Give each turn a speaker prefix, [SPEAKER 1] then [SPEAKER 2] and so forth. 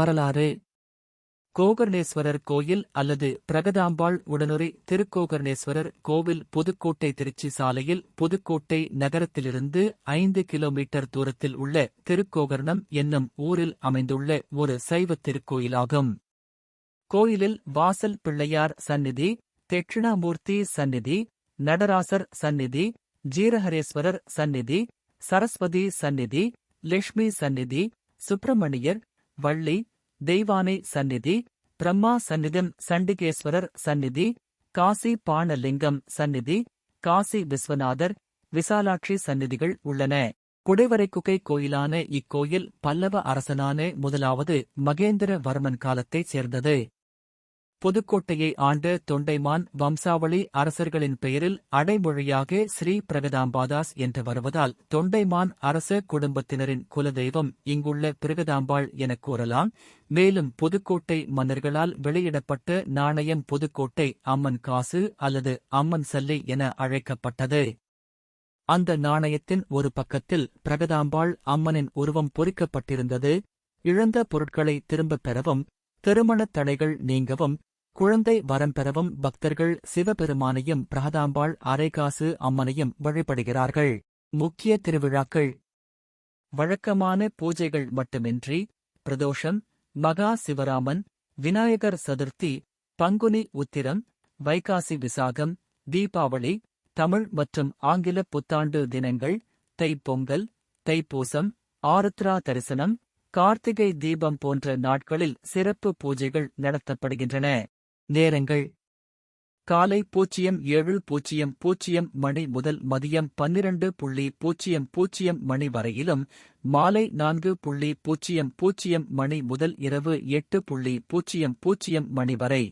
[SPEAKER 1] வரலாறு. கோகர்ணேஸ்வரர் கோயில் அல்லது பிரகதாம்பாள் உடனுரை திருக்கோகர்ணேஸ்வரர் கோவில் புதுக்கோட்டை திருச்சி சாலையில் புதுக்கோட்டை நகரத்திலிருந்து ஐந்து கிலோமீட்டர் தூரத்தில் உள்ள திருக்கோகர்ணம் என்னும் ஊரில் அமைந்துள்ள ஒரு சைவ திருக்கோயிலாகும். கோயிலில் வாசல் பிள்ளையார் சந்நிதி தெட்சிணாமூர்த்தி சந்நிதி நடராசர் சந்நிதி ஜீரஹரேஸ்வரர் சந்நிதி சரஸ்வதி சந்நிதி லட்சுமி சந்நிதி சுப்பிரமணியர் வள்ளி தெய்வானை சந்நிதி பிரம்மா சந்நிதம் சண்டிகேஸ்வரர் சந்நிதி காசி பாணலிங்கம் சந்நிதி காசி விஸ்வநாதர் விசாலாட்சி சந்நிதிகள் உள்ளன. குடைவரைக்குகை கோயிலான இக்கோயில் பல்லவ அரசனான முதலாவது மகேந்திரவர்மன் காலத்தைச் சேர்ந்தது. புதுக்கோட்டையை ஆண்ட தொண்டைமான் வம்சாவளி அரசர்களின் பெயரில் அடைமொழியாக ஸ்ரீ பிரகதாம்பாதாஸ் என்று வருவதால் தொண்டைமான் அரச குடும்பத்தினரின் குலதெய்வம் இங்குள்ள பிரகதாம்பாள் எனக் கூறலாம். மேலும் புதுக்கோட்டை மன்னர்களால் வெளியிடப்பட்ட நாணயம் புதுக்கோட்டை அம்மன் காசு அல்லது அம்மன் சல்லை என அழைக்கப்பட்டது. அந்த நாணயத்தின் ஒரு பக்கத்தில் பிரகதாம்பாள் அம்மனின் உருவம் பொறிக்கப்பட்டிருந்தது. இழந்த பொருட்களை திரும்பப் பெறவும் திருமணத் தடைகள் நீங்கவும் குழந்தை வரம் பெறவும் பக்தர்கள் சிவபெருமானையும் பிரகதாம்பாள் அரைகாசு அம்மனையும் வழிபடுகிறார்கள். முக்கிய திருவிழாக்கள். வழக்கமான பூஜைகள் மட்டுமின்றி பிரதோஷம் மகா சிவராமன் விநாயகர் சதுர்த்தி பங்குனி உத்திரம் வைகாசி விசாகம் தீபாவளி தமிழ் மற்றும் ஆங்கில புத்தாண்டு தினங்கள் தைப்பொங்கல் தைப்பூசம் ஆருத்ரா தரிசனம் கார்த்திகை தீபம் போன்ற நாட்களில் சிறப்பு பூஜைகள் நடத்தப்படுகின்றன. நேரங்கள். காலை பூஜ்ஜியம் ஏழு பூஜ்ஜியம் பூஜ்ஜியம் மணி முதல் மதியம் பன்னிரண்டு புள்ளி பூஜ்ஜியம் பூஜ்ஜியம் மணி வரையிலும் மாலை நான்கு புள்ளி பூஜ்ஜியம் பூஜ்ஜியம் மணி முதல் இரவு எட்டு புள்ளி பூஜ்ஜியம் பூஜ்ஜியம் மணி வரை.